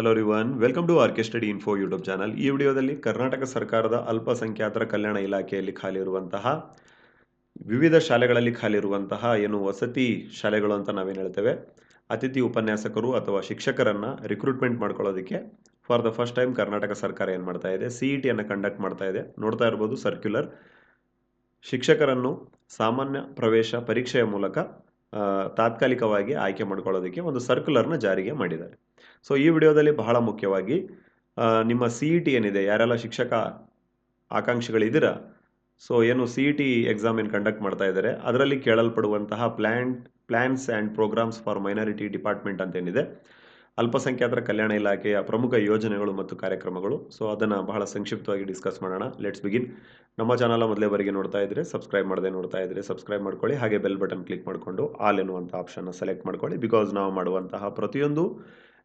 Hello ರಿವನ್ welcome to RK Study Info YouTube channel ಈ ವಿಡಿಯೋದಲ್ಲಿ ಕರ್ನಾಟಕ ಸರ್ಕಾರದ ಅಲ್ಪಸಂಖ್ಯಾತರ ಕಲ್ಯಾಣ ಇಲಾಖೆಯಲ್ಲಿ ಖಾಲಿ ಇರುವಂತಹ, ವಿವಿಧ ಶಾಲೆಗಳಲ್ಲಿ ಖಾಲಿ ಇರುವಂತಹ ಏನು ವಸತಿ ಶಾಲೆಗಳು ಅಂತ ನಾವೇನು ಹೇಳ್ತೇವೆ, ಅತಿಥಿ ಉಪನ್ಯಾಸಕರು ಅಥವಾ ಶಿಕ್ಷಕರನ್ನು ರಿಕ್ರೂಟ್ಮೆಂಟ್ ಮಾಡ್ಕೊಳ್ಳೋದಕ್ಕೆ for the first time Karnataka ಸರ್ಕಾರ ಏನು ಮಾಡ್ತಾ ಇದೆ ಸಿ ಇ ಟಿಯನ್ನು ಕಂಡಕ್ಟ್ ಮಾಡ್ತಾ ಇದೆ. ನೋಡ್ತಾ ಇರ್ಬೋದು ಸರ್ಕ್ಯುಲರ್ ಶಿಕ್ಷಕರನ್ನು ಸಾಮಾನ್ಯ ಪ್ರವೇಶ ಪರೀಕ್ಷೆಯ ಮೂಲಕ ತಾತ್ಕಾಲಿಕವಾಗಿ ಆಯ್ಕೆ ಮಾಡ್ಕೊಳ್ಳೋದಕ್ಕೆ ಒಂದು ಸರ್ಕ್ಯುಲರ್ನ ಜಾರಿಗೆ ಮಾಡಿದ್ದಾರೆ. ಸೊ ಈ ವಿಡಿಯೋದಲ್ಲಿ ಬಹಳ ಮುಖ್ಯವಾಗಿ ನಿಮ್ಮ ಸಿ ಇ ಟಿ ಏನಿದೆ, ಯಾರೆಲ್ಲ ಶಿಕ್ಷಕ ಆಕಾಂಕ್ಷಿಗಳಿದ್ದೀರಾ ಸೊ ಏನು ಸಿ ಇ ಟಿ ಎಕ್ಸಾಮ್ ಏನು ಕಂಡಕ್ಟ್ ಮಾಡ್ತಾ ಇದ್ದಾರೆ, ಅದರಲ್ಲಿ ಕೇಳಲ್ಪಡುವಂತಹ plan plans and programmes for minority department ಅಂತ ಏನಿದೆ ಅಲ್ಪಸಂಖ್ಯಾತರ ಕಲ್ಯಾಣ ಇಲಾಖೆಯ ಪ್ರಮುಖ ಯೋಜನೆಗಳು ಮತ್ತು ಕಾರ್ಯಕ್ರಮಗಳು. ಸೊ ಅದನ್ನು ಬಹಳ ಸಂಕ್ಷಿಪ್ತವಾಗಿ ಡಿಸ್ಕಸ್ ಮಾಡೋಣ. ಲೆಟ್ಸ್ ಬಿಗಿನ್ ನಮ್ಮ ಚಾನಲ್ ಬಾರಿಗೆ ನೋಡ್ತಾ ಇದ್ರೆ ಸಬ್ಸ್ಕ್ರೈಬ್ ಮಾಡದೆ ನೋಡ್ತಾ ಇದ್ರೆ ಸಬ್ಸ್ಕ್ರೈಬ್ ಮಾಡ್ಕೊಳ್ಳಿ. ಹಾಗೆ ಬೆಲ್ ಬಟನ್ ಕ್ಲಿಕ್ ಮಾಡಿಕೊಂಡು ಆಲ್ ಎನ್ನುವಂಥ ಆಪ್ಷನ್ನ ಸೆಲೆಕ್ಟ್ ಮಾಡ್ಕೊಳ್ಳಿ. ಬಿಕಾಸ್ ನಾವು ಮಾಡುವಂತಹ ಪ್ರತಿಯೊಂದು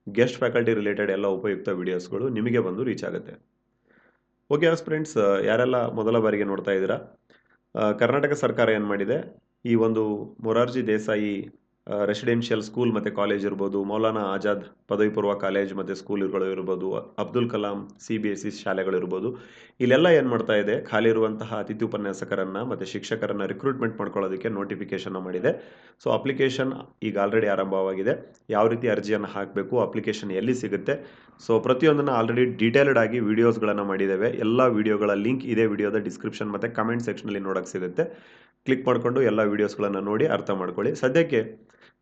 ಗೆಸ್ಟ್ ಫ್ಯಾಕಲ್ಟಿ ರಿಲೇಟೆಡ್ ಎಲ್ಲ ಉಪಯುಕ್ತ ವಿಡಿಯೋಸ್ಗಳು ನಿಮಗೆ ಬಂದು ರೀಚ್ ಆಗುತ್ತೆ. ಓಕೆ ಫ್ರೆಂಡ್ಸ್ ಯಾರೆಲ್ಲ ಮೊದಲ ಬಾರಿಗೆ ನೋಡ್ತಾ ಇದ್ದೀರಾ ಕರ್ನಾಟಕ ಸರ್ಕಾರ ಏನು ಮಾಡಿದೆ? ಈ ಒಂದು ಮೊರಾರ್ಜಿ ದೇಸಾಯಿ ರೆಸಿಡೆನ್ಷಿಯಲ್ ಸ್ಕೂಲ್ ಮತ್ತು ಕಾಲೇಜ್ ಇರ್ಬೋದು, ಮೌಲಾನಾ ಆಜಾದ್ ಪದವಿ ಪೂರ್ವ ಕಾಲೇಜ್ ಮತ್ತು ಸ್ಕೂಲ್ಗಳು ಇರ್ಬೋದು, Abdul Kalam C B S C ಶಾಲೆಗಳಿರ್ಬೋದು ಇಲ್ಲೆಲ್ಲ ಏನು ಮಾಡ್ತಾ ಇದೆ? ಖಾಲಿ ಇರುವಂತಹ ಅತಿಥಿ ಉಪನ್ಯಾಸಕರನ್ನು ಮತ್ತು ಶಿಕ್ಷಕರನ್ನು ರಿಕ್ರೂಟ್ಮೆಂಟ್ ಮಾಡ್ಕೊಳ್ಳೋದಕ್ಕೆ ನೋಟಿಫಿಕೇಶನ್ ಮಾಡಿದೆ. ಸೊ ಅಪ್ಲಿಕೇಶನ್ ಈಗ ಆಲ್ರೆಡಿ ಆರಂಭವಾಗಿದೆ. ಯಾವ ರೀತಿ ಅರ್ಜಿಯನ್ನು ಹಾಕಬೇಕು ಅಪ್ಲಿಕೇಶನ್ ಎಲ್ಲಿ ಸಿಗುತ್ತೆ? ಸೊ ಪ್ರತಿಯೊಂದನ್ನು ಆಲ್ರೆಡಿ ಡೀಟೇಲ್ಡ್ ಆಗಿ ವೀಡಿಯೋಸ್ಗಳನ್ನು ಮಾಡಿದ್ದೇವೆ. ಎಲ್ಲ ವೀಡಿಯೋಗಳ ಲಿಂಕ್ ಇದೇ ವಿಡಿಯೋದ ಡಿಸ್ಕ್ರಿಪ್ಷನ್ ಮತ್ತು ಕಮೆಂಟ್ ಸೆಕ್ಷನಲ್ಲಿ ನೋಡೋಕ್ಕೆ ಸಿಗುತ್ತೆ. ಕ್ಲಿಕ್ ಮಾಡಿಕೊಂಡು ಎಲ್ಲ ವೀಡಿಯೋಸ್ಗಳನ್ನು ನೋಡಿ ಅರ್ಥ ಮಾಡ್ಕೊಳ್ಳಿ. ಸದ್ಯಕ್ಕೆ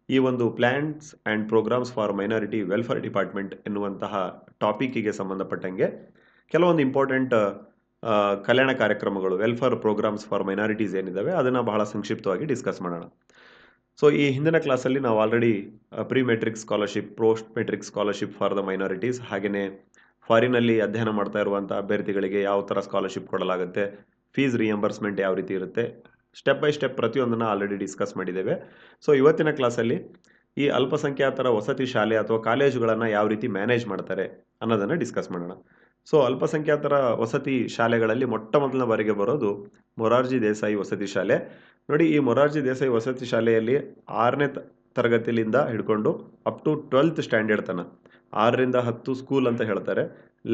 ಈ ಒಂದು plans and programmes for minority welfare department ಎನ್ನುವಂತಹ ಟಾಪಿಕ್ಕಿಗೆ ಸಂಬಂಧಪಟ್ಟಂಗೆ ಕೆಲವೊಂದು ಇಂಪಾರ್ಟೆಂಟ್ ಕಲ್ಯಾಣ ಕಾರ್ಯಕ್ರಮಗಳು ವೆಲ್ಫೇರ್ ಪ್ರೋಗ್ರಾಮ್ಸ್ ಫಾರ್ ಮೈನಾರಿಟೀಸ್ ಏನಿದ್ದಾವೆ, ಅದನ್ನು ಬಹಳ ಸಂಕ್ಷಿಪ್ತವಾಗಿ ಡಿಸ್ಕಸ್ ಮಾಡೋಣ. ಸೊ ಈ ಹಿಂದಿನ ಕ್ಲಾಸಲ್ಲಿ ನಾವು already pre matric scholarship post matric scholarship for the minorities ಹಾಗೆಯೇ ಫಾರಿನಲ್ಲಿ ಅಧ್ಯಯನ ಮಾಡ್ತಾ ಇರುವಂಥ ಅಭ್ಯರ್ಥಿಗಳಿಗೆ ಯಾವ ಥರ ಸ್ಕಾಲರ್ಶಿಪ್ ಕೊಡಲಾಗುತ್ತೆ ಫೀಸ್ ರಿಯಂಬರ್ಸ್ಮೆಂಟ್ ಯಾವ ರೀತಿ ಇರುತ್ತೆ ಸ್ಟೆಪ್ ಬೈ ಸ್ಟೆಪ್ ಪ್ರತಿಯೊಂದನ್ನು ಆಲ್ರೆಡಿ ಡಿಸ್ಕಸ್ ಮಾಡಿದ್ದೇವೆ. ಸೊ ಇವತ್ತಿನ ಕ್ಲಾಸಲ್ಲಿ ಈ ಅಲ್ಪಸಂಖ್ಯಾತರ ವಸತಿ ಶಾಲೆ ಅಥವಾ ಕಾಲೇಜುಗಳನ್ನು ಯಾವ ರೀತಿ ಮ್ಯಾನೇಜ್ ಮಾಡ್ತಾರೆ ಅನ್ನೋದನ್ನು ಡಿಸ್ಕಸ್ ಮಾಡೋಣ. ಸೊ ಅಲ್ಪಸಂಖ್ಯಾತರ ವಸತಿ ಶಾಲೆಗಳಲ್ಲಿ ಮೊಟ್ಟ ಮೊದಲನ ಬಾರಿಗೆ ಬರೋದು ಮೊರಾರ್ಜಿ ದೇಸಾಯಿ ವಸತಿ ಶಾಲೆ. ನೋಡಿ, ಈ ಮೊರಾರ್ಜಿ ದೇಸಾಯಿ ವಸತಿ ಶಾಲೆಯಲ್ಲಿ ಆರನೇ ತರಗತಿಯಿಂದ ಹಿಡ್ಕೊಂಡು ಅಪ್ ಟು ಟ್ವೆಲ್ತ್ ಸ್ಟ್ಯಾಂಡರ್ಡ್ ತನಕ ಆರರಿಂದ ಹತ್ತು ಸ್ಕೂಲ್ ಅಂತ ಹೇಳ್ತಾರೆ.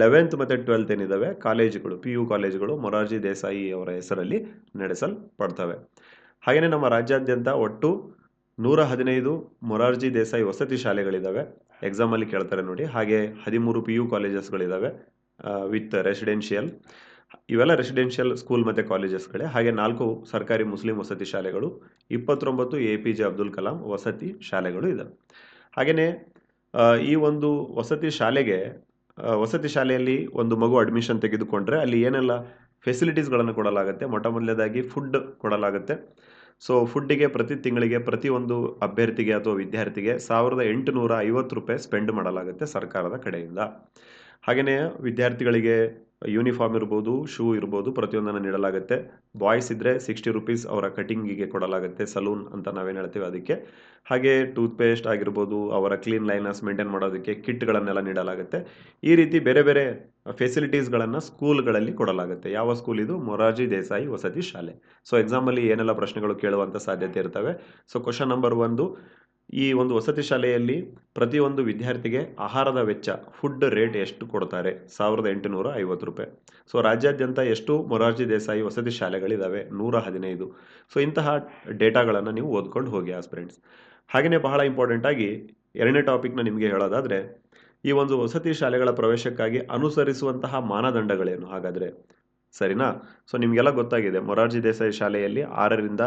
ಲೆವೆಂತ್ ಮತ್ತು ಟ್ವೆಲ್ತ್ ಏನಿದ್ದಾವೆ ಕಾಲೇಜುಗಳು, ಪಿ ಯು ಕಾಲೇಜುಗಳು, ಮೊರಾರ್ಜಿ ದೇಸಾಯಿ ಅವರ ಹೆಸರಲ್ಲಿ ನಡೆಸಲ್ಪಡ್ತವೆ. ಹಾಗೆಯೇ ನಮ್ಮ ರಾಜ್ಯಾದ್ಯಂತ ಒಟ್ಟು ನೂರ ಹದಿನೈದು ಮೊರಾರ್ಜಿ ದೇಸಾಯಿ ವಸತಿ ಶಾಲೆಗಳಿದ್ದಾವೆ ಎಕ್ಸಾಮಲ್ಲಿ ಕೇಳ್ತಾರೆ ನೋಡಿ. ಹಾಗೆ ಹದಿಮೂರು ಪಿ ಯು ಕಾಲೇಜಸ್ಗಳಿದ್ದಾವೆ ವಿತ್ ರೆಸಿಡೆನ್ಷಿಯಲ್ ಇವೆಲ್ಲ ರೆಸಿಡೆನ್ಷಿಯಲ್ ಸ್ಕೂಲ್ ಮತ್ತು ಕಾಲೇಜಸ್ಗಳೇ. ಹಾಗೆ ನಾಲ್ಕು ಸರ್ಕಾರಿ ಮುಸ್ಲಿಂ ವಸತಿ ಶಾಲೆಗಳು, ಇಪ್ಪತ್ತೊಂಬತ್ತು A P J Abdul Kalam ವಸತಿ ಶಾಲೆಗಳು ಇದ್ದಾವೆ ಹಾಗೆಯೇ ಈ ಒಂದು ವಸತಿ ಶಾಲೆಗೆ ವಸತಿ ಶಾಲೆಯಲ್ಲಿ ಒಂದು ಮಗು ಅಡ್ಮಿಷನ್ ತೆಗೆದುಕೊಂಡ್ರೆ ಅಲ್ಲಿ ಏನೆಲ್ಲ ಫೆಸಿಲಿಟೀಸ್ಗಳನ್ನು ಕೊಡಲಾಗುತ್ತೆ? ಮೊಟ್ಟ ಮೊದಲನೇದಾಗಿ ಫುಡ್ ಕೊಡಲಾಗುತ್ತೆ ಸೊ ಫುಡ್ಡಿಗೆ ಪ್ರತಿ ತಿಂಗಳಿಗೆ ಪ್ರತಿಯೊಂದು ಅಭ್ಯರ್ಥಿಗೆ ಅಥವಾ ವಿದ್ಯಾರ್ಥಿಗೆ ಸಾವಿರದ ಎಂಟುನೂರ ಐವತ್ತು ರೂಪಾಯಿ ಸ್ಪೆಂಡ್ ಮಾಡಲಾಗುತ್ತೆ ಸರ್ಕಾರದ ಕಡೆಯಿಂದ. ಹಾಗೆಯೇ ವಿದ್ಯಾರ್ಥಿಗಳಿಗೆ ಯೂನಿಫಾರ್ಮ್ ಇರ್ಬೋದು ಶೂ ಇರ್ಬೋದು ಪ್ರತಿಯೊಂದನ್ನು ನೀಡಲಾಗುತ್ತೆ. ಬಾಯ್ಸ್ ಇದ್ದರೆ ಸಿಕ್ಸ್ಟಿ ರುಪೀಸ್ ಅವರ ಕಟಿಂಗಿಗೆ ಕೊಡಲಾಗುತ್ತೆ ಸಲೂನ್ ಅಂತ ನಾವೇನು ಹೇಳ್ತೀವಿ ಅದಕ್ಕೆ. ಹಾಗೆ ಟೂತ್ ಪೇಸ್ಟ್ ಆಗಿರ್ಬೋದು, ಅವರ ಕ್ಲೀನ್ ಲೈನಸ್ ಮೇಂಟೈನ್ ಮಾಡೋದಕ್ಕೆ ಕಿಟ್ಗಳನ್ನೆಲ್ಲ ನೀಡಲಾಗುತ್ತೆ. ಈ ರೀತಿ ಬೇರೆ ಬೇರೆ ಫೆಸಿಲಿಟೀಸ್ಗಳನ್ನು ಸ್ಕೂಲ್ಗಳಲ್ಲಿ ಕೊಡಲಾಗುತ್ತೆ. ಯಾವ ಸ್ಕೂಲ್ ಇದು? ಮೊರಾರ್ಜಿ ದೇಸಾಯಿ ವಸತಿ ಶಾಲೆ. ಸೊ ಎಕ್ಸಾಮಲ್ಲಿ ಏನೆಲ್ಲ ಪ್ರಶ್ನೆಗಳು ಕೇಳುವಂಥ ಸಾಧ್ಯತೆ ಇರ್ತವೆ. ಸೊ ಕ್ವಶನ್ ನಂಬರ್ ಒಂದು ಈ ಒಂದು ವಸತಿ ಶಾಲೆಯಲ್ಲಿ ಪ್ರತಿಯೊಂದು ವಿದ್ಯಾರ್ಥಿಗೆ ಆಹಾರದ ವೆಚ್ಚ ಫುಡ್ ರೇಟ್ ಎಷ್ಟು ಕೊಡ್ತಾರೆ? ಸಾವಿರದ ಎಂಟುನೂರ ಐವತ್ತು ರೂಪಾಯಿ. ಸೊ ರಾಜ್ಯಾದ್ಯಂತ ಎಷ್ಟು ಮೊರಾರ್ಜಿ ದೇಸಾಯಿ ವಸತಿ ಶಾಲೆಗಳಿದ್ದಾವೆ ನೂರ ಹದಿನೈದು. ಸೊ ಇಂತಹ ಡೇಟಾಗಳನ್ನು ನೀವು ಓದ್ಕೊಂಡು ಹೋಗಿ ಆಸ್ಪಿರೆಂಟ್ಸ್ ಹಾಗೆಯೇ ಬಹಳ ಇಂಪಾರ್ಟೆಂಟ್ ಆಗಿ ಎರಡನೇ ಟಾಪಿಕ್ನ ನಿಮಗೆ ಹೇಳೋದಾದರೆ, ಈ ಒಂದು ವಸತಿ ಶಾಲೆಗಳ ಪ್ರವೇಶಕ್ಕಾಗಿ ಅನುಸರಿಸುವಂತಹ ಮಾನದಂಡಗಳೇನು? ಹಾಗಾದರೆ ಸರಿನಾ? ಸೊ ನಿಮಗೆಲ್ಲ ಗೊತ್ತಾಗಿದೆ, ಮೊರಾರ್ಜಿ ದೇಸಾಯಿ ಶಾಲೆಯಲ್ಲಿ ಆರರಿಂದ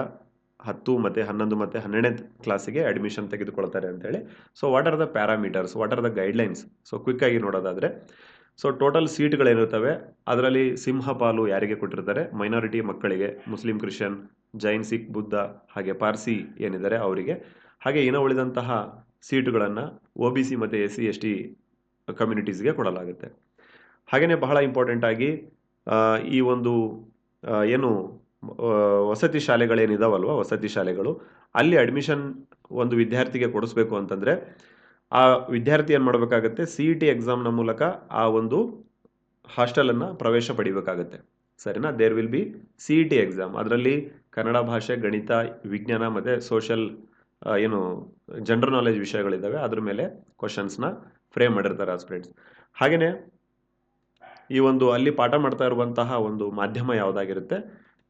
ಹತ್ತು ಮತ್ತು ಹನ್ನೊಂದು ಮತ್ತು ಹನ್ನೆರಡನೇ ಕ್ಲಾಸಿಗೆ ಅಡ್ಮಿಷನ್ ತೆಗೆದುಕೊಳ್ತಾರೆ ಅಂತೇಳಿ. So what are the parameters what are the guidelines so ಕ್ವಿಕ್ಕಾಗಿ ನೋಡೋದಾದರೆ ಸೊ ಟೋಟಲ್ ಸೀಟ್ಗಳೇನಿರ್ತವೆ ಅದರಲ್ಲಿ ಸಿಂಹಪಾಲು ಯಾರಿಗೆ ಕೊಟ್ಟಿರ್ತಾರೆ? ಮೈನಾರಿಟಿ ಮಕ್ಕಳಿಗೆ ಮುಸ್ಲಿಂ ಕ್ರಿಶ್ಚಿಯನ್ ಜೈನ್ ಸಿಖ್ ಬುದ್ಧ ಹಾಗೆ ಪಾರ್ಸಿ ಏನಿದ್ದಾರೆ ಅವರಿಗೆ. ಹಾಗೆ ಇನ್ನು ಉಳಿದಂತಹ ಸೀಟುಗಳನ್ನು ಒ ಬಿ ಸಿ ಮತ್ತು ಎಸ್ ಸಿ ಎಸ್ ಟಿ ಕಮ್ಯುನಿಟೀಸ್ಗೆ ಕೊಡಲಾಗುತ್ತೆ. ಹಾಗೆಯೇ ಬಹಳ ಇಂಪಾರ್ಟೆಂಟ್ ಆಗಿ ಈ ಒಂದು ಏನು ವಸತಿ ಶಾಲೆಗಳೇನಿದಾವಲ್ವ? ವಸತಿ ಶಾಲೆಗಳು. ಅಲ್ಲಿ ಅಡ್ಮಿಷನ್ ಒಂದು ವಿದ್ಯಾರ್ಥಿಗೆ ಕೊಡಿಸ್ಬೇಕು ಅಂತಂದರೆ, ಆ ವಿದ್ಯಾರ್ಥಿ ಏನು ಮಾಡಬೇಕಾಗತ್ತೆ? ಸಿ ಇ ಟಿ ಎಕ್ಸಾಮ್ನ ಮೂಲಕ ಆ ಒಂದು ಹಾಸ್ಟೆಲನ್ನು ಪ್ರವೇಶ ಪಡಿಬೇಕಾಗತ್ತೆ. ಸರಿನಾ? There will be C E T exam ಅದರಲ್ಲಿ ಕನ್ನಡ ಭಾಷೆ, ಗಣಿತ, ವಿಜ್ಞಾನ ಮತ್ತು ಸೋಷಲ್ ಏನು ಜನರಲ್ ನಾಲೆಜ್ ವಿಷಯಗಳಿದ್ದಾವೆ ಅದ್ರ ಮೇಲೆ ಕ್ವಶನ್ಸ್ನ ಫ್ರೇಮ್ ಮಾಡಿರ್ತಾರೆ ಸ್ಟೂಡೆಂಟ್ಸ್ ಹಾಗೆಯೇ ಈ ಒಂದು ಅಲ್ಲಿ ಪಾಠ ಮಾಡ್ತಾ ಇರುವಂತಹ ಒಂದು ಮಾಧ್ಯಮ ಯಾವುದಾಗಿರುತ್ತೆ?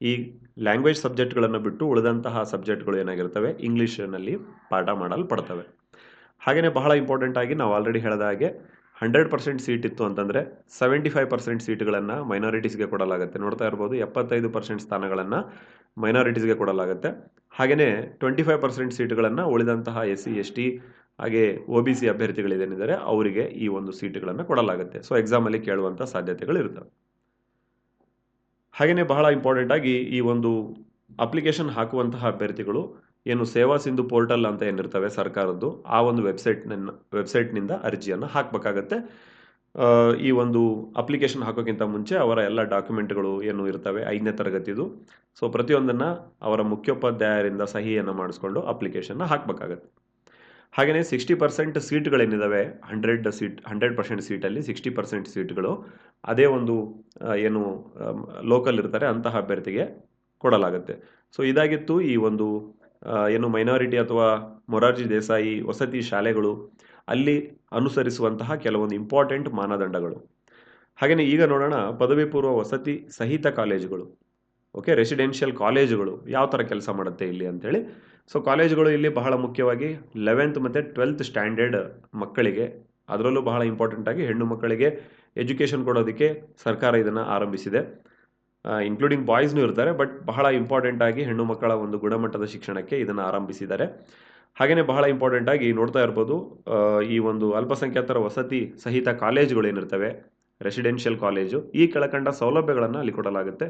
ಈ ಲ್ಯಾಂಗ್ವೇಜ್ ಸಬ್ಜೆಕ್ಟ್ಗಳನ್ನು ಬಿಟ್ಟು ಉಳಿದಂತಹ ಸಬ್ಜೆಕ್ಟ್ಗಳು ಏನಾಗಿರ್ತವೆ? ಇಂಗ್ಲೀಷಿನಲ್ಲಿ ಪಾಠ ಮಾಡಲ್ಪಡ್ತವೆ. ಹಾಗೆಯೇ ಬಹಳ ಇಂಪಾರ್ಟೆಂಟ್ ಆಗಿ ನಾವು ಆಲ್ರೆಡಿ ಹೇಳಿದ ಹಾಗೆ ಹಂಡ್ರೆಡ್ ಪರ್ಸೆಂಟ್ ಸೀಟ್ ಇತ್ತು ಅಂತಂದರೆ ಸೆವೆಂಟಿ ಫೈವ್ ಪರ್ಸೆಂಟ್ ಸೀಟ್ಗಳನ್ನು ಮೈನಾರಿಟೀಸ್ಗೆ ಕೊಡಲಾಗುತ್ತೆ. ನೋಡ್ತಾ ಇರ್ಬೋದು, ಎಪ್ಪತ್ತೈದು ಪರ್ಸೆಂಟ್ ಸ್ಥಾನಗಳನ್ನು ಮೈನಾರಿಟೀಸ್ಗೆ ಕೊಡಲಾಗುತ್ತೆ. ಹಾಗೆಯೇ ಟ್ವೆಂಟಿ ಫೈವ್ ಪರ್ಸೆಂಟ್ ಸೀಟ್ಗಳನ್ನು ಉಳಿದಂತಹ ಎಸ್ ಸಿ ಎಸ್ ಟಿ ಹಾಗೆ ಒ ಬಿ ಸಿ ಅಭ್ಯರ್ಥಿಗಳಿದೇನಿದ್ದಾರೆ, ಅವರಿಗೆ ಈ ಒಂದು ಸೀಟ್ಗಳನ್ನು ಕೊಡಲಾಗುತ್ತೆ. ಸೊ ಎಕ್ಸಾಮಲ್ಲಿ ಕೇಳುವಂಥ ಸಾಧ್ಯತೆಗಳು ಇರ್ತವೆ ಹಾಗೆಯೇ ಬಹಳ ಇಂಪಾರ್ಟೆಂಟ್ ಆಗಿ ಈ ಒಂದು ಅಪ್ಲಿಕೇಶನ್ ಹಾಕುವಂತಹ ಅಭ್ಯರ್ಥಿಗಳು ಏನು ಸೇವಾ ಸಿಂಧು ಪೋರ್ಟಲ್ ಅಂತ ಏನಿರ್ತವೆ ಸರ್ಕಾರದ್ದು, ಆ ಒಂದು ವೆಬ್ಸೈಟ್ನ ವೆಬ್ಸೈಟ್ನಿಂದ ಅರ್ಜಿಯನ್ನು ಹಾಕಬೇಕಾಗತ್ತೆ. ಈ ಒಂದು ಅಪ್ಲಿಕೇಶನ್ ಹಾಕೋಕ್ಕಿಂತ ಮುಂಚೆ ಅವರ ಎಲ್ಲ ಡಾಕ್ಯುಮೆಂಟ್ಗಳು ಏನು ಇರ್ತವೆ, ಐದನೇ ತರಗತಿದು. ಸೊ ಪ್ರತಿಯೊಂದನ್ನು ಅವರ ಮುಖ್ಯೋಪಾಧ್ಯಾಯರಿಂದ ಸಹಿಯನ್ನು ಮಾಡಿಸ್ಕೊಂಡು ಅಪ್ಲಿಕೇಶನ್ನ ಹಾಕಬೇಕಾಗತ್ತೆ. ಹಾಗೆಯೇ ಸಿಕ್ಸ್ಟಿ ಪರ್ಸೆಂಟ್ ಸೀಟ್ಗಳೇನಿದ್ದಾವೆ ಹಂಡ್ರೆಡ್ ಸೀಟ್ ಹಂಡ್ರೆಡ್ ಪರ್ಸೆಂಟ್ ಸೀಟಲ್ಲಿ ಸಿಕ್ಸ್ಟಿ ಪರ್ಸೆಂಟ್ ಸೀಟ್ಗಳು ಅದೇ ಒಂದು ಏನು ಲೋಕಲ್ ಇರ್ತಾರೆ ಅಂತಹ ಅಭ್ಯರ್ಥಿಗೆ ಕೊಡಲಾಗುತ್ತೆ. ಸೊ ಇದಾಗಿತ್ತು ಈ ಒಂದು ಏನು ಮೈನಾರಿಟಿ ಅಥವಾ ಮೊರಾರ್ಜಿ ದೇಸಾಯಿ ವಸತಿ ಶಾಲೆಗಳು ಅಲ್ಲಿ ಅನುಸರಿಸುವಂತಹ ಕೆಲವೊಂದು ಇಂಪಾರ್ಟೆಂಟ್ ಮಾನದಂಡಗಳು. ಹಾಗೆಯೇ ಈಗ ನೋಡೋಣ ಪದವಿ ಪೂರ್ವ ವಸತಿ ಸಹಿತ ಕಾಲೇಜುಗಳು. ಓಕೆ ರೆಸಿಡೆನ್ಷಿಯಲ್ ಕಾಲೇಜುಗಳು ಯಾವ ಥರ ಕೆಲಸ ಮಾಡುತ್ತೆ ಇಲ್ಲಿ ಅಂತೇಳಿ. ಸೊ ಕಾಲೇಜುಗಳು ಇಲ್ಲಿ ಬಹಳ ಮುಖ್ಯವಾಗಿ ಲೆವೆಂತ್ ಮತ್ತು ಟ್ವೆಲ್ತ್ ಸ್ಟ್ಯಾಂಡರ್ಡ್ ಮಕ್ಕಳಿಗೆ, ಅದರಲ್ಲೂ ಬಹಳ ಇಂಪಾರ್ಟೆಂಟ್ ಆಗಿ ಹೆಣ್ಣು ಮಕ್ಕಳಿಗೆ ಎಜುಕೇಷನ್ ಕೊಡೋದಕ್ಕೆ ಸರ್ಕಾರ ಇದನ್ನು ಆರಂಭಿಸಿದೆ. ಇನ್ಕ್ಲೂಡಿಂಗ್ ಬಾಯ್ಸ್ನೂ ಇರ್ತಾರೆ ಬಟ್ ಬಹಳ ಇಂಪಾರ್ಟೆಂಟ್ ಆಗಿ ಹೆಣ್ಣು ಮಕ್ಕಳ ಒಂದು ಗುಣಮಟ್ಟದ ಶಿಕ್ಷಣಕ್ಕೆ ಇದನ್ನು ಆರಂಭಿಸಿದ್ದಾರೆ. ಹಾಗೆಯೇ ಬಹಳ ಇಂಪಾರ್ಟೆಂಟ್ ಆಗಿ ನೋಡ್ತಾ ಇರ್ಬೋದು ಈ ಒಂದು ಅಲ್ಪಸಂಖ್ಯಾತರ ವಸತಿ ಸಹಿತ ಕಾಲೇಜುಗಳು ಏನಿರ್ತವೆ ರೆಸಿಡೆನ್ಷಿಯಲ್ ಕಾಲೇಜು ಈ ಕೆಳಕಂಡ ಸೌಲಭ್ಯಗಳನ್ನು ಅಲ್ಲಿ ಕೊಡಲಾಗುತ್ತೆ.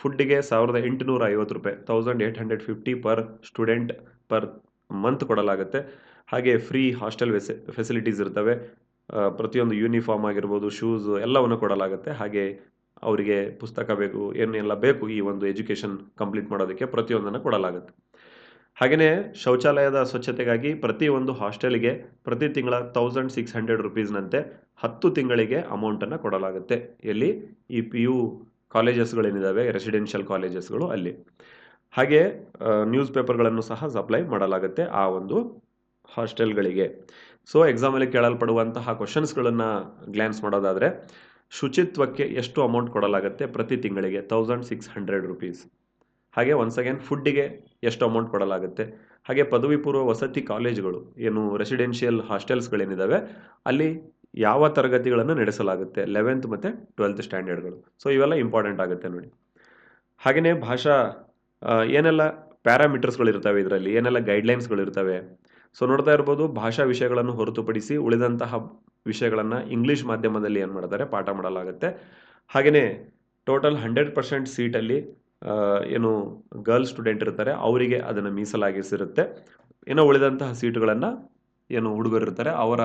ಫುಡ್ಡಿಗೆ ಸಾವಿರದ ಎಂಟುನೂರ ಐವತ್ತು ರೂಪಾಯಿ thousand eight hundred fifty per student per month ಕೊಡಲಾಗುತ್ತೆ. ಹಾಗೆ ಫ್ರೀ ಹಾಸ್ಟೆಲ್ ವೆಸಿ ಫೆಸಿಲಿಟೀಸ್ ಇರ್ತವೆ. ಪ್ರತಿಯೊಂದು ಯೂನಿಫಾರ್ಮ್ ಆಗಿರ್ಬೋದು ಶೂಸ್ ಎಲ್ಲವನ್ನು ಕೊಡಲಾಗುತ್ತೆ. ಹಾಗೆ ಅವರಿಗೆ ಪುಸ್ತಕ ಬೇಕು, ಏನೆಲ್ಲ ಬೇಕು ಈ ಒಂದು ಎಜುಕೇಷನ್ ಕಂಪ್ಲೀಟ್ ಮಾಡೋದಕ್ಕೆ ಪ್ರತಿಯೊಂದನ್ನು ಕೊಡಲಾಗುತ್ತೆ. ಹಾಗೆಯೇ ಶೌಚಾಲಯದ ಸ್ವಚ್ಛತೆಗಾಗಿ ಪ್ರತಿ ಒಂದು ಹಾಸ್ಟೆಲ್ಗೆ ಪ್ರತಿ ತಿಂಗಳ ತೌಸಂಡ್ ಸಿಕ್ಸ್ ಹಂಡ್ರೆಡ್ ರುಪೀಸ್ನಂತೆ ಹತ್ತು ತಿಂಗಳಿಗೆ ಅಮೌಂಟನ್ನು ಕೊಡಲಾಗುತ್ತೆ. ಎಲ್ಲಿ? ಈ ಪಿ ಯು ಕಾಲೇಜಸ್ಗಳೇನಿದ್ದಾವೆ ರೆಸಿಡೆನ್ಷಿಯಲ್ ಕಾಲೇಜಸ್ಗಳು ಅಲ್ಲಿ. ಹಾಗೆ ನ್ಯೂಸ್ ಪೇಪರ್ಗಳನ್ನು ಸಹ ಸಪ್ಲೈ ಮಾಡಲಾಗುತ್ತೆ ಆ ಒಂದು ಹಾಸ್ಟೆಲ್ಗಳಿಗೆ. ಸೊ ಎಕ್ಸಾಮಲ್ಲಿ ಕೇಳಲ್ಪಡುವಂತಹ ಕ್ವಶನ್ಸ್ಗಳನ್ನು ಗ್ಲ್ಯಾನ್ಸ್ ಮಾಡೋದಾದರೆ, ಶುಚಿತ್ವಕ್ಕೆ ಎಷ್ಟು ಅಮೌಂಟ್ ಕೊಡಲಾಗುತ್ತೆ ಪ್ರತಿ ತಿಂಗಳಿಗೆ? ತೌಸಂಡ್ ಸಿಕ್ಸ್ ಹಂಡ್ರೆಡ್ ರುಪೀಸ್ ಹಾಗೆ ಒನ್ಸ್ ಅಗೇನ್ ಫುಡ್ಡಿಗೆ ಎಷ್ಟು ಅಮೌಂಟ್ ಕೊಡಲಾಗುತ್ತೆ. ಹಾಗೆ ಪದವಿ ಪೂರ್ವ ವಸತಿ ಕಾಲೇಜುಗಳು ಏನು ರೆಸಿಡೆನ್ಷಿಯಲ್ ಹಾಸ್ಟೆಲ್ಸ್ಗಳೇನಿದ್ದಾವೆ ಅಲ್ಲಿ ಯಾವ ತರಗತಿಗಳನ್ನು ನಡೆಸಲಾಗುತ್ತೆ? ಲೆವೆಂತ್ ಮತ್ತು ಟ್ವೆಲ್ತ್ ಸ್ಟ್ಯಾಂಡರ್ಡ್ಗಳು ಸೊ ಇವೆಲ್ಲ ಇಂಪಾರ್ಟೆಂಟ್ ಆಗುತ್ತೆ ನೋಡಿ. ಹಾಗೆಯೇ ಭಾಷಾ ಏನೆಲ್ಲ ಪ್ಯಾರಾಮೀಟರ್ಸ್ಗಳಿರ್ತವೆ ಇದರಲ್ಲಿ, ಏನೆಲ್ಲ ಗೈಡ್ಲೈನ್ಸ್ಗಳಿರ್ತವೆ ಸೊ ನೋಡ್ತಾ ಇರ್ಬೋದು, ಭಾಷಾ ವಿಷಯಗಳನ್ನು ಹೊರತುಪಡಿಸಿ ಉಳಿದಂತಹ ವಿಷಯಗಳನ್ನು ಇಂಗ್ಲೀಷ್ ಮಾಧ್ಯಮದಲ್ಲಿ ಏನು ಮಾಡ್ತಾರೆ? ಪಾಠ ಮಾಡಲಾಗುತ್ತೆ. ಹಾಗೆಯೇ ಟೋಟಲ್ ಹಂಡ್ರೆಡ್ ಪರ್ಸೆಂಟ್ ಸೀಟಲ್ಲಿ ಏನು ಗರ್ಲ್ಸ್ ಸ್ಟೂಡೆಂಟ್ ಇರ್ತಾರೆ, ಅವರಿಗೆ ಅದನ್ನು ಮೀಸಲಾಗಿಸಿರುತ್ತೆ. ಏನೋ ಉಳಿದಂತಹ ಸೀಟುಗಳನ್ನು ಏನು ಹುಡುಗರು ಇರ್ತಾರೆ, ಅವರ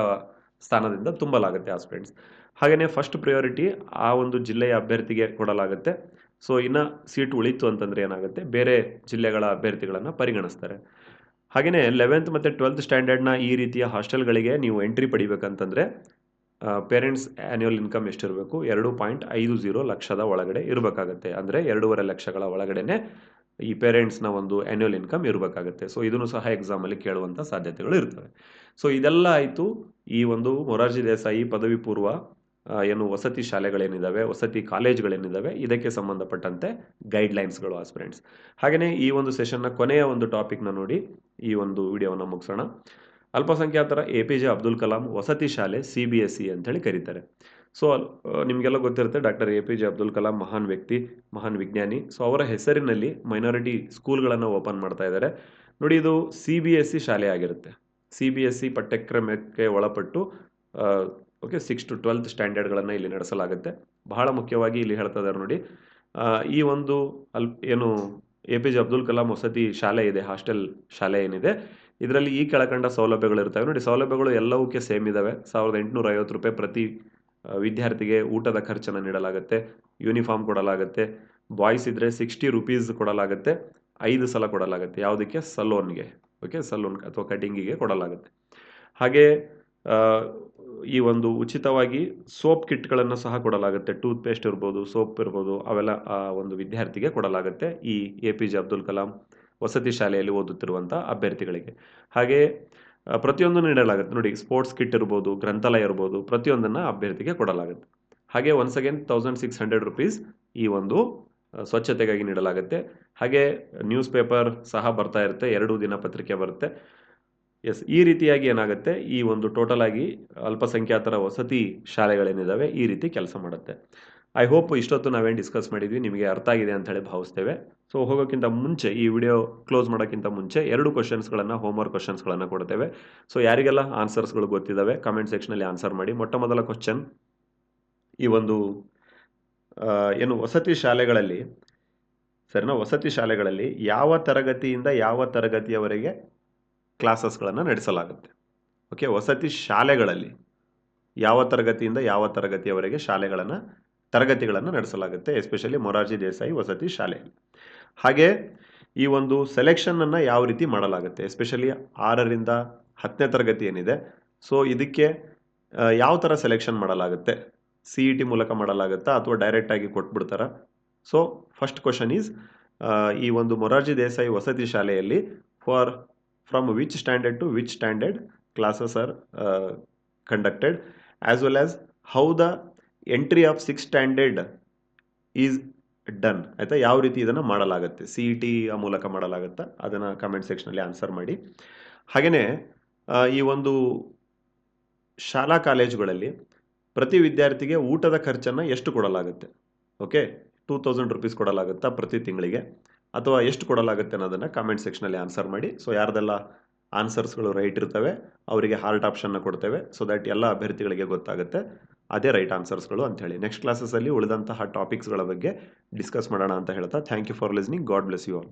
ಸ್ಥಾನದಿಂದ ತುಂಬಲಾಗುತ್ತೆ ಆ ಸ್ಟೂಡೆಂಟ್ಸ್ ಹಾಗೆಯೇ ಫಸ್ಟ್ ಪ್ರಯೋರಿಟಿ ಆ ಒಂದು ಜಿಲ್ಲೆಯ ಅಭ್ಯರ್ಥಿಗೆ ಕೊಡಲಾಗುತ್ತೆ. ಸೊ ಇನ್ನು ಸೀಟ್ ಉಳಿತು ಅಂತಂದರೆ ಏನಾಗುತ್ತೆ? ಬೇರೆ ಜಿಲ್ಲೆಗಳ ಅಭ್ಯರ್ಥಿಗಳನ್ನು ಪರಿಗಣಿಸ್ತಾರೆ. ಹಾಗೆಯೇ ಲೆವೆಂತ್ ಮತ್ತು ಟ್ವೆಲ್ತ್ ಸ್ಟ್ಯಾಂಡರ್ಡ್ನ ಈ ರೀತಿಯ ಹಾಸ್ಟೆಲ್ಗಳಿಗೆ ನೀವು ಎಂಟ್ರಿ ಪಡಿಬೇಕಂತಂದರೆ ಪೇರೆಂಟ್ಸ್ ಆ್ಯನ್ಯುವಲ್ ಇನ್ಕಮ್ ಎಷ್ಟಿರಬೇಕು? ಎರಡು ಪಾಯಿಂಟ್ ಐದು ಜೀರೋ ಲಕ್ಷದ ಒಳಗಡೆ ಇರಬೇಕಾಗತ್ತೆ. ಅಂದರೆ ಎರಡೂವರೆ ಲಕ್ಷಗಳ ಒಳಗಡೆನೆ ಈ ಪೇರೆಂಟ್ಸ್ನ ಒಂದು ಆ್ಯನ್ಯುವಲ್ ಇನ್ಕಮ್ ಇರಬೇಕಾಗತ್ತೆ. ಸೊ ಇದನ್ನು ಸಹ ಎಕ್ಸಾಮಲ್ಲಿ ಕೇಳುವಂಥ ಸಾಧ್ಯತೆಗಳು ಇರ್ತವೆ. ಸೊ ಇದೆಲ್ಲ ಆಯಿತು. ಈ ಒಂದು ಮೊರಾರ್ಜಿ ದೇಸಾಯಿ ಪದವಿ ಪೂರ್ವ ಏನು ವಸತಿ ಶಾಲೆಗಳೇನಿದ್ದಾವೆ ವಸತಿ ಕಾಲೇಜ್ಗಳೇನಿದ್ದಾವೆ ಇದಕ್ಕೆ ಸಂಬಂಧಪಟ್ಟಂತೆ ಗೈಡ್ಲೈನ್ಸ್ಗಳು ಆಸ್ಪಿರೆಂಟ್ಸ್ ಹಾಗೆಯೇ ಈ ಒಂದು ಸೆಷನ್ನ ಕೊನೆಯ ಒಂದು ಟಾಪಿಕ್ನ ನೋಡಿ ಈ ಒಂದು ವಿಡಿಯೋವನ್ನು ಮುಗಿಸೋಣ. ಅಲ್ಪಸಂಖ್ಯಾತರ A P J Abdul Kalam ವಸತಿ ಶಾಲೆ ಸಿ ಬಿ ಎಸ್ ಸಿ ಅಂತೇಳಿ ಕರೀತಾರೆ. ಸೊ ನಿಮಗೆಲ್ಲ ಗೊತ್ತಿರುತ್ತೆ doctor A P J Abdul Kalam ಮಹಾನ್ ವ್ಯಕ್ತಿ, ಮಹಾನ್ ವಿಜ್ಞಾನಿ. ಸೊ ಅವರ ಹೆಸರಿನಲ್ಲಿ ಮೈನಾರಿಟಿ ಸ್ಕೂಲ್ಗಳನ್ನು ಓಪನ್ ಮಾಡ್ತಾ ಇದ್ದಾರೆ. ನೋಡಿ, ಇದು ಸಿ ಬಿ ಎಸ್ ಸಿ ಶಾಲೆ ಆಗಿರುತ್ತೆ. ಸಿ ಬಿ ಎಸ್ ಸಿ ಪಠ್ಯಕ್ರಮಕ್ಕೆ ಒಳಪಟ್ಟು ಓಕೆ ಸಿಕ್ಸ್ ಟು ಟ್ವೆಲ್ತ್ ಸ್ಟ್ಯಾಂಡರ್ಡ್ಗಳನ್ನು ಇಲ್ಲಿ ನಡೆಸಲಾಗುತ್ತೆ. ಬಹಳ ಮುಖ್ಯವಾಗಿ ಇಲ್ಲಿ ಹೇಳ್ತಾ ಇದ್ದಾರೆ ನೋಡಿ. ಈ ಒಂದು ಅಲ್, ಏನು A P J Abdul Kalam ವಸತಿ ಶಾಲೆ ಇದೆ, ಹಾಸ್ಟೆಲ್ ಶಾಲೆ ಏನಿದೆ. ಇದರಲ್ಲಿ ಈ ಕೆಳಕಂಡ ಸೌಲಭ್ಯಗಳು ಇರ್ತವೆ ನೋಡಿ, ಸೌಲಭ್ಯಗಳು ಎಲ್ಲವಕ್ಕೆ ಸೇಮ್ ಇದ್ದಾವೆ ಸಾವಿರದ ಎಂಟುನೂರ ಐವತ್ತು ರೂಪಾಯಿ ಪ್ರತಿ ವಿದ್ಯಾರ್ಥಿಗೆ ಊಟದ ಖರ್ಚನ್ನು ನೀಡಲಾಗುತ್ತೆ. ಯೂನಿಫಾರ್ಮ್ ಕೊಡಲಾಗುತ್ತೆ. ಬಾಯ್ಸ್ ಇದ್ದರೆ ಸಿಕ್ಸ್ಟಿ ರುಪೀಸ್ ಕೊಡಲಾಗುತ್ತೆ. ಐದು ಸಲ ಕೊಡಲಾಗುತ್ತೆ. ಯಾವುದಕ್ಕೆ? ಸಲೋನ್ಗೆ ಓಕೆ ಸಲೂನ್ ಅಥವಾ ಕಟಿಂಗಿಗೆ ಕೊಡಲಾಗುತ್ತೆ. ಹಾಗೆ ಈ ಒಂದು ಉಚಿತವಾಗಿ ಸೋಪ್ ಕಿಟ್ಗಳನ್ನು ಸಹ ಕೊಡಲಾಗುತ್ತೆ. ಟೂತ್ ಪೇಸ್ಟ್ ಇರ್ಬೋದು ಸೋಪ್ ಇರ್ಬೋದು, ಅವೆಲ್ಲ ಆ ಒಂದು ವಿದ್ಯಾರ್ಥಿಗೆ ಕೊಡಲಾಗುತ್ತೆ. ಈ A P J Abdul Kalam ವಸತಿ ಶಾಲೆಯಲ್ಲಿ ಓದುತ್ತಿರುವಂಥ ಅಭ್ಯರ್ಥಿಗಳಿಗೆ. ಹಾಗೆ ಪ್ರತಿಯೊಂದನ್ನು ನೀಡಲಾಗುತ್ತೆ. ನೋಡಿ ಸ್ಪೋರ್ಟ್ಸ್ ಕಿಟ್ ಇರ್ಬೋದು, ಗ್ರಂಥಾಲಯ ಇರ್ಬೋದು, ಪ್ರತಿಯೊಂದನ್ನು ಅಭ್ಯರ್ಥಿಗೆ ಕೊಡಲಾಗುತ್ತೆ. ಹಾಗೆ once again thousand six hundred rupees ಈ ಒಂದು ಸ್ವಚ್ಛತೆಗಾಗಿ ನೀಡಲಾಗುತ್ತೆ. ಹಾಗೆ ನ್ಯೂಸ್ ಪೇಪರ್ ಸಹ ಬರ್ತಾ ಇರುತ್ತೆ, ಎರಡು ದಿನಪತ್ರಿಕೆ ಬರುತ್ತೆ. ಎಸ್ ಈ ರೀತಿಯಾಗಿ ಏನಾಗುತ್ತೆ, ಈ ಒಂದು ಟೋಟಲ್ ಆಗಿ ಅಲ್ಪಸಂಖ್ಯಾತರ ವಸತಿ ಶಾಲೆಗಳೇನಿದ್ದಾವೆ ಈ ರೀತಿ ಕೆಲಸ ಮಾಡುತ್ತೆ. ಐ ಹೋಪ್ ಇಷ್ಟೊತ್ತು ನಾವೇನು ಡಿಸ್ಕಸ್ ಮಾಡಿದ್ವಿ, ನಿಮಗೆ ಅರ್ಥ ಆಗಿದೆ ಅಂತ ಹೇಳಿ ಭಾವಿಸ್ತೇವೆ. ಸೊ ಹೋಗೋಕ್ಕಿಂತ ಮುಂಚೆ, ಈ ವಿಡಿಯೋ ಕ್ಲೋಸ್ ಮಾಡೋಕ್ಕಿಂತ ಮುಂಚೆ ಎರಡು ಕ್ವಶನ್ಸ್ಗಳನ್ನು ಹೋಮ್ವರ್ಕ್ ಕ್ವಶನ್ಸ್ಗಳನ್ನು ಕೊಡ್ತೇವೆ. ಸೊ ಯಾರಿಗೆಲ್ಲ ಆನ್ಸರ್ಸ್ಗಳು ಗೊತ್ತಿದ್ದಾವೆ ಕಮೆಂಟ್ ಸೆಕ್ಷನಲ್ಲಿ ಆನ್ಸರ್ ಮಾಡಿ. ಮೊಟ್ಟ ಮೊದಲ ಕ್ವಶನ್ ಈ ಒಂದು ಏನು ವಸತಿ ಶಾಲೆಗಳಲ್ಲಿ ಸರಿನಾ ವಸತಿ ಶಾಲೆಗಳಲ್ಲಿ ಯಾವ ತರಗತಿಯಿಂದ ಯಾವ ತರಗತಿಯವರೆಗೆ ಕ್ಲಾಸಸ್ಗಳನ್ನು ನಡೆಸಲಾಗುತ್ತೆ? ಓಕೆ ವಸತಿ ಶಾಲೆಗಳಲ್ಲಿ ಯಾವ ತರಗತಿಯಿಂದ ಯಾವ ತರಗತಿಯವರೆಗೆ ಶಾಲೆಗಳನ್ನು ತರಗತಿಗಳನ್ನು ನಡೆಸಲಾಗುತ್ತೆ ಎಸ್ಪೆಷಲಿ ಮೊರಾರ್ಜಿ ದೇಸಾಯಿ ವಸತಿ ಶಾಲೆಯಲ್ಲಿ ಹಾಗೆ ಈ ಒಂದು ಸೆಲೆಕ್ಷನನ್ನು ಯಾವ ರೀತಿ ಮಾಡಲಾಗುತ್ತೆ ಎಸ್ಪೆಷಲಿ ಆರರಿಂದ ಹತ್ತನೇ ತರಗತಿ ಏನಿದೆ ಸೊ ಇದಕ್ಕೆ ಯಾವ ಥರ ಸೆಲೆಕ್ಷನ್ ಮಾಡಲಾಗುತ್ತೆ ಸಿ ಇ ಟಿ ಮೂಲಕ ಮಾಡಲಾಗುತ್ತಾ ಅಥವಾ ಡೈರೆಕ್ಟಾಗಿ ಕೊಟ್ಬಿಡ್ತಾರ? ಸೊ ಫಸ್ಟ್ ಕ್ವಶನ್ ಈಸ್ ಈ ಒಂದು ಮೊರಾರ್ಜಿ ದೇಸಾಯಿ ವಸತಿ ಶಾಲೆಯಲ್ಲಿ for from which standard to which standard classes are conducted as well as how the entry of six standard is done ಆಯಿತಾ? ಯಾವ ರೀತಿ ಇದನ್ನು ಮಾಡಲಾಗುತ್ತೆ? ಸಿ ಇ ಟಿ ಮೂಲಕ ಮಾಡಲಾಗುತ್ತಾ? ಅದನ್ನು ಕಮೆಂಟ್ ಸೆಕ್ಷನಲ್ಲಿ ಆನ್ಸರ್ ಮಾಡಿ. ಹಾಗೆಯೇ ಈ ಒಂದು ಶಾಲಾ ಕಾಲೇಜುಗಳಲ್ಲಿ ಪ್ರತಿ ವಿದ್ಯಾರ್ಥಿಗೆ ಊಟದ ಖರ್ಚನ್ನು ಎಷ್ಟು ಕೊಡಲಾಗುತ್ತೆ? ಓಕೆ ಟೂ ತೌಸಂಡ್ ರುಪೀಸ್ ಕೊಡಲಾಗುತ್ತಾ ಪ್ರತಿ ತಿಂಗಳಿಗೆ? ಅಥವಾ ಎಷ್ಟು ಕೊಡಲಾಗುತ್ತೆ ಅನ್ನೋದನ್ನು ಕಾಮೆಂಟ್ ಸೆಕ್ಷನಲ್ಲಿ ಆನ್ಸರ್ ಮಾಡಿ. ಸೊ ಯಾರ್ದೆಲ್ಲ ಆನ್ಸರ್ಸ್ಗಳು ರೈಟ್ ಇರ್ತವೆ, ಅವರಿಗೆ ಹಾರ್ಟ್ ಆಪ್ಷನ್ನ ಕೊಡ್ತೇವೆ. ಸೊ ದ್ಯಾಟ್ ಎಲ್ಲ ಅಭ್ಯರ್ಥಿಗಳಿಗೆ ಗೊತ್ತಾಗುತ್ತೆ. ಅದೇ ರೈಟ್ ಆನ್ಸರ್ಸ್ಗಳು ಅಂತ ಹೇಳಿ ನೆಕ್ಸ್ಟ್ ಕ್ಲಾಸಸ್ಸಲ್ಲಿ ಉಳಿದಂತಹ ಟಾಪಿಕ್ಸ್ಗಳ ಬಗ್ಗೆ ಡಿಸ್ಕಸ್ ಮಾಡೋಣ ಅಂತ ಹೇಳ್ತಾ thank you for listening God bless you all